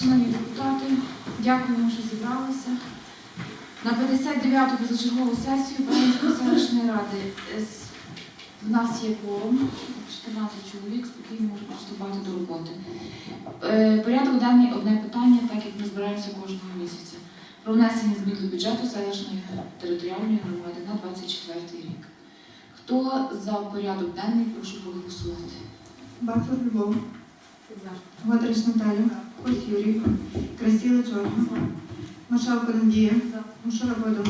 Шановні депутати, дякуємо, що зібралися. На 59-ту позачергову сесію Баринської селищної ради е, в нас є форум, 14 чоловік спокійно можуть вступати до роботи. Е, порядок денний одне питання, так як ми збираємося кожного місяця. Про внесення змін до бюджету селищної територіальної громади на 24 рік. Хто за порядок денний, прошу проголосувати? Бафер Любов. Годрич Наталя, Кось Юрій, Красіла Чорна, Машалко Надія, Мушура Богдан,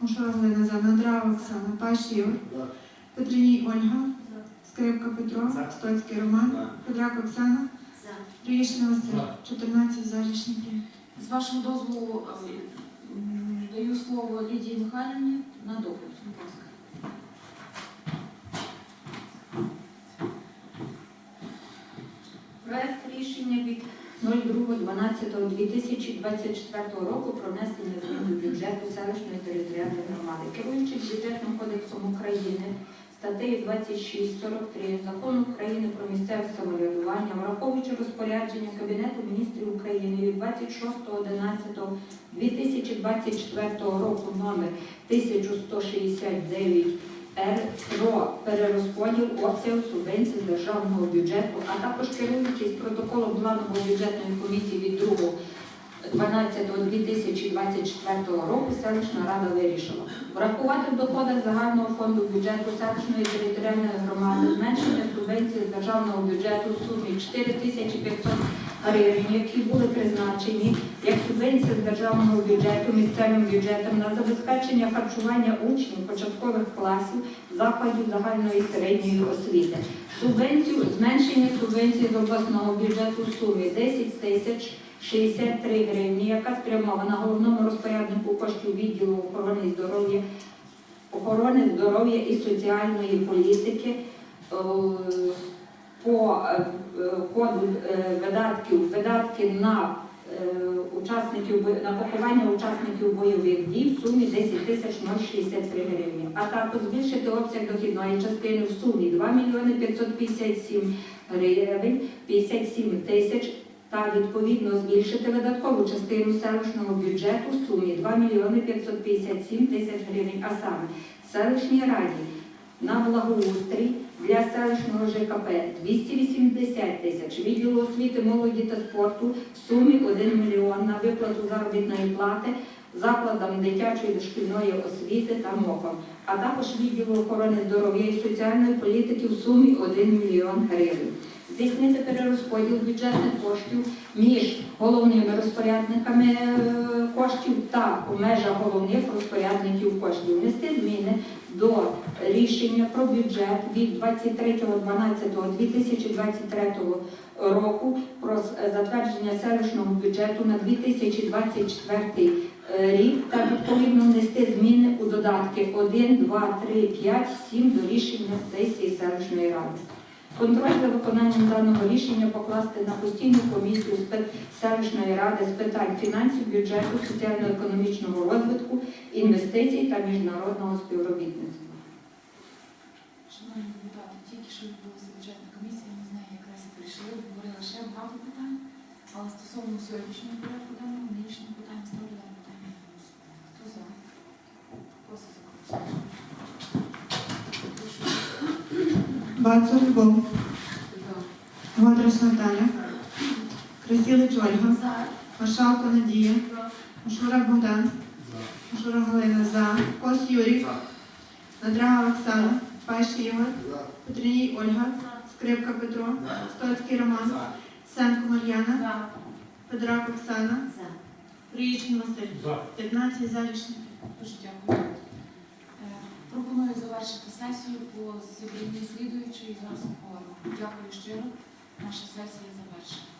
Мушура Галина За, Надрава Оксана, Паш Ігор, Петриній Ольга, Скрипка Петро, Стоцький Роман, Петрак Оксана, Приїшна Василь, 14 за. З вашого дозволу е, даю слово Лідії Михайлівні на доповідь. Проект рішення від 02.12.2024 року про внесення змін до бюджету селищної територіальної громади. Керуючись бюджетним кодексом України, статтею 26.43 Закону України про місцеве самоврядування, враховуючи розпорядження Кабінету міністрів України від 26.11.2024 року номер 1169 Р про перерозподіл обсягу субвенцій з державного бюджету, а також керуючись протоколом планової бюджетної комісії від 2.12.2024 року селищна рада вирішила врахувати в доходах загального фонду бюджету селищної територіальної громади зменшення субвенції з державного бюджету в сумі 4500 гривень, які були призначені як субвенція з державного бюджету місцевим бюджетом на забезпечення харчування учнів початкових класів закладів загальної середньої освіти. Субвенцію, зменшення субвенції з обласного бюджету в сумі 10 тисяч 63 гривні, яка спрямована головному розпоряднику коштів відділу охорони здоров'я охорони здоров'я і соціальної політики е, по е, е, коду е, видатків, видатки на учасників на поховання учасників бойових дій в сумі 10 тисяч 063 гривні, а також збільшити обсяг дохідної частини в сумі 2 мільйони 557 гривень 57 тисяч та відповідно збільшити видаткову частину селищного бюджету в сумі 2 мільйони 557 тисяч гривень, а саме селищній раді на благоустрій для селищного ЖКП 280 тисяч, відділу освіти, молоді та спорту в сумі 1 мільйон на виплату заробітної плати закладам дитячої дошкільної освіти та МОПам, а також відділу охорони здоров'я і соціальної політики в сумі 1 мільйон гривень. Здійснити перерозподіл бюджетних коштів між головними розпорядниками е, коштів та у межах головних розпорядників коштів. Внести зміни до рішення про бюджет від 23.12.2023 року про затвердження селищного бюджету на 2024 рік та відповідно внести зміни у додатки 1, 2, 3, 5, 7 до рішення сесії селищної ради. Контроль за виконанням даного рішення покласти на постійну комісію селищної ради з питань фінансів, бюджету, соціально-економічного розвитку, інвестицій та міжнародного співробітництва. Шановні депутати, тільки що відбулася бюджетна комісія, ми з нею якраз і прийшли, обговорили ще багато питань, але стосовно сьогоднішнього порядку денного, нинішнього питання ставлю дане питання. на голосування. Хто за? Просить за голосування. Прошу. Бацур Любов, За. Годрич Наталя, Красілич Ольга, За. Машалко Надія, Мушура Богдан, Мушура Галина За, Кос Юрій, Надрага Оксана, Паш Ігор, Петриній Ольга, Скрипка Петро, Стоцький Роман, Сенко Мар'яна, Петрак Оксана, Приїчний Василь, 15 за рішення. Дуже дякую. Пропоную завершити сесію по зібранню слідуючої обговоримо. Дякую щиро. Наша сесія завершена.